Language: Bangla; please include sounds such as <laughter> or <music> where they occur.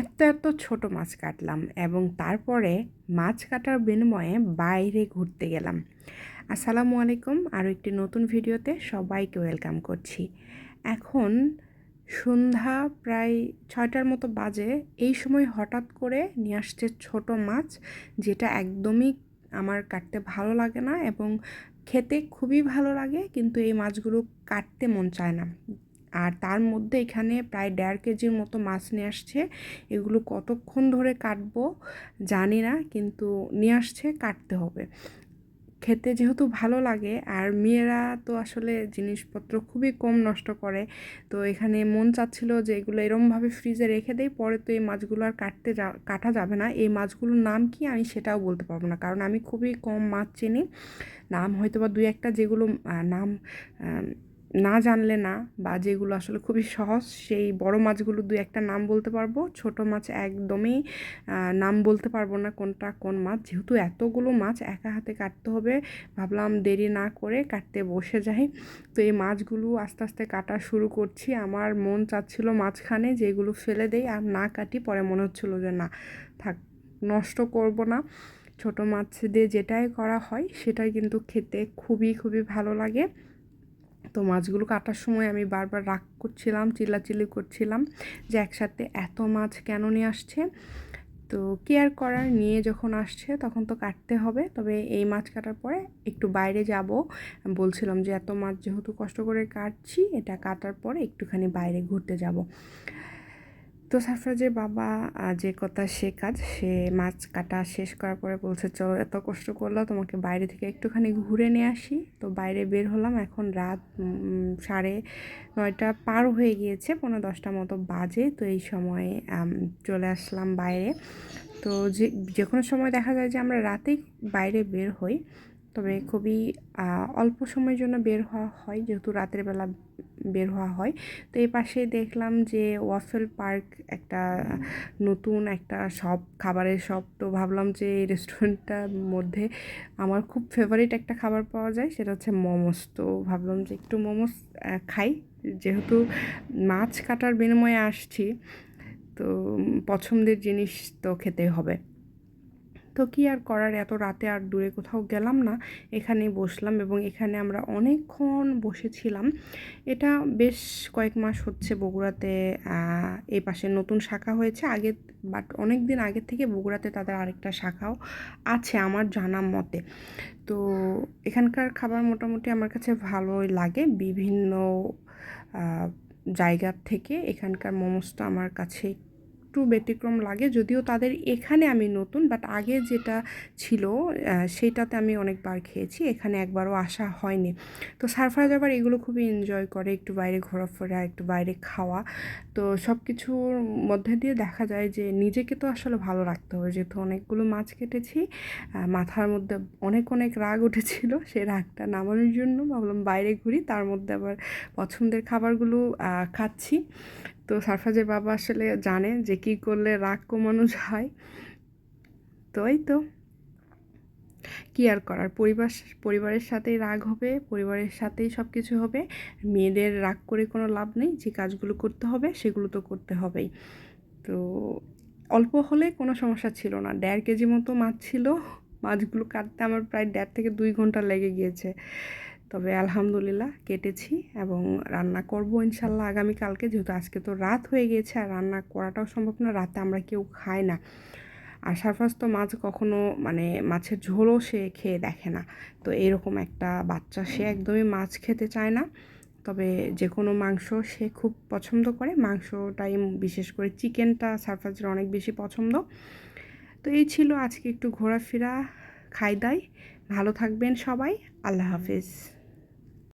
এত এত ছোট মাছ কাটলাম এবং তারপরে মাছ কাটার বিনিময়ে বাইরে ঘুরতে গেলাম। আসসালামু আলাইকুম, আরও একটি নতুন ভিডিওতে সবাইকে ওয়েলকাম করছি। এখন সন্ধ্যা প্রায় ছয়টার মতো বাজে, এই সময় হঠাৎ করে নিয়ে আসছে ছোট মাছ যেটা একদমই আমার কাটতে ভালো লাগে না এবং খেতে খুবই ভালো লাগে, কিন্তু এই মাছগুলো কাটতে মন চায় না। আর তার মধ্যে এখানে প্রায় দেড় কেজির মতো মাছ নিয়ে আসছে। এগুলো কতক্ষণ ধরে কাটবো জানি না, কিন্তু নিয়ে আসছে, কাটতে হবে। খেতে যেহেতু ভালো লাগে, আর মেয়েরা তো আসলে জিনিসপত্র খুবই কম নষ্ট করে, তো এখানে মন চাচ্ছিল যে এগুলো এরমভাবে ফ্রিজে রেখে দেয় পরে তো এই মাছগুলো আর কাটতে যা, কাটা যাবে না। এই মাছগুলোর নাম কি আমি সেটাও বলতে পারব না, কারণ আমি খুবই কম মাছ চিনি। নাম হয়তো বা দুই একটা যেগুলো নাম না জানলে না বা যেগুলো আসলে খুবই সহজ, সেই বড় মাছগুলো দু একটা নাম বলতে পারব। ছোট মাছ একদমই নাম বলতে পারব না কোনটা কোন মাছ। যেহেতু এতগুলো মাছ একা হাতে কাটতে হবে, ভাবলাম দেরি না করে কাটতে বসে যাই। তো এই মাছগুলো আস্তে আস্তে কাটা শুরু করছি। আমার মন চাচ্ছিল মাঝখানে যেগুলো ফেলে দেই আর না কাটি পরে মনে হচ্ছিল যে না, থাক, নষ্ট করব না। ছোট মাছ দিয়ে যেটাই করা হয়, সেটাই কিন্তু খেতে খুবই খুবই ভালো লাগে। তো মাছগুলো কাটার সময় আমি বারবার রাগ করছিলাম, চিল্লাচিল্লি করছিলাম যে একসাথে এত মাছ কেন নিয়ে আসছে? তো কেয়ার করার নিয়ে যখন আসছে তখন তো কাটতে হবে। তবে এই মাছ কাটার পরে একটু বাইরে যাব। বলছিলাম যে এত মাছ যেহেতু কষ্ট করে কাটছি, এটা কাটার পরে একটুখানি বাইরে ঘুরতে যাব। তো সাফরাজের বাবা যে কথা সে কাজ, সে মাছ কাটা শেষ করার পরে বলছে, চলো, এত কষ্ট করল তোমাকে বাইরে থেকে একটুখানি ঘুরে নিয়ে আসি। তো বাইরে বের হলাম, এখন রাত সাড়ে নয়টা পার হয়ে গিয়েছে পনেরো দশটা মতো বাজে। তো এই সময়ে চলে আসলাম বাইরে। তো যে যে কোনো সময় দেখা যায় যে আমরা রাতেই বাইরে বের হই। তবে খুবই অল্প সময়ের জন্য বের হওয়া হয়, যেহেতু রাতের বেলা বের হওয়া হয়। তো এই পাশে দেখলাম যে ওয়াফেল পার্ক একটা নতুন একটা শপ খাবারের শপ তো ভাবলাম যে এই রেস্টুরেন্টটার মধ্যে আমার খুব ফেভারিট একটা খাবার পাওয়া যায়, সেটা হচ্ছে মোমোস। তো ভাবলাম যে একটু মোমোস খাই। যেহেতু মাছ কাটার বিনিময়ে আসছি, তো পছন্দের জিনিস তো খেতে হবে। তো কি আর করার? এত রাতে আর দূরে কোথাও গেলাম না। এখানেই বসলাম এবং এখানে আমরা অনেকক্ষণ বসেছিলাম। এটা বেশ কয়েক মাস হচ্ছে বগুড়াতে এই পাশে নতুন শাখা হয়েছে। আগে, বাট অনেক দিন আগের থেকে বগুড়াতে তাদের আরেকটা শাখাও আছে আমার জানা মতে। তো এখানকার খাবার মোটামুটি আমার কাছে ভালোই লাগে। বিভিন্ন জায়গার থেকে এখানকার মোমোসটা আমার কাছে একটু ব্যতিক্রম লাগে, যদিও তাদের এখানে আমি নতুন বাট আগে যেটা ছিল সেইটাতে আমি অনেকবার খেয়েছি, এখানে একবারও আসা হয়নি। তো সারফরাজ আবার এগুলো খুবই এনজয় করে, একটু বাইরে ঘোরাফেরা, একটু বাইরে খাওয়া। তো সব কিছুর মধ্যে দিয়ে দেখা যায় যে, নিজেকে তো আসলে ভালো রাখতে হবে। যেহেতু অনেকগুলো মাছ কেটেছি মাথার মধ্যে অনেক অনেক রাগ উঠেছিল <laughs> সেই রাগটা নামানোর জন্য। ভাবলাম বাইরে ঘুরি, তার মধ্যে আবার পছন্দের খাবারগুলো খাচ্ছি। তো সারফাজের বাবা আসলে জানে যে কী করলে রাগ কমানো যায়। তো এই তো। কী আর করার? পরিবার, পরিবারের সাথেই রাগ হবে, পরিবারের সাথেই সব কিছু হবে। মেয়েদের রাগ করে কোনো লাভ নেই, যে কাজগুলো করতে হবে সেগুলো তো করতে হবেই। তো অল্প হলে কোনো সমস্যা ছিল না। দেড় কেজি মতো মাছ ছিল। মাছগুলো কাটতে আমার প্রায় দেড় থেকে দুই ঘণ্টা লেগে গিয়েছে। তবে আলহামদুলিল্লাহ কেটেছি এবং রান্না করব ইনশাল্লাহ আগামীকালকে, যেহেতু আজকে তো রাত হয়ে গিয়েছে আর রান্না করাটাও সম্ভব না, রাতে আমরা কেউ খাই না। আর সারফাস তো মাছ কখনো মানে মাছের ঝোলও সে খেয়ে দেখে না। তো এরকম একটা বাচ্চা, সে একদমই মাছ খেতে চায় না। তবে যে কোনো মাংস সে খুব পছন্দ করে। মাংসটাই বিশেষ করে চিকেনটা সারফাজের অনেক বেশি পছন্দ। তো এই ছিল আজকে একটু ঘোরাফেরা, খাই দাই। ভালো থাকবেন সবাই। আল্লাহ হাফিজ।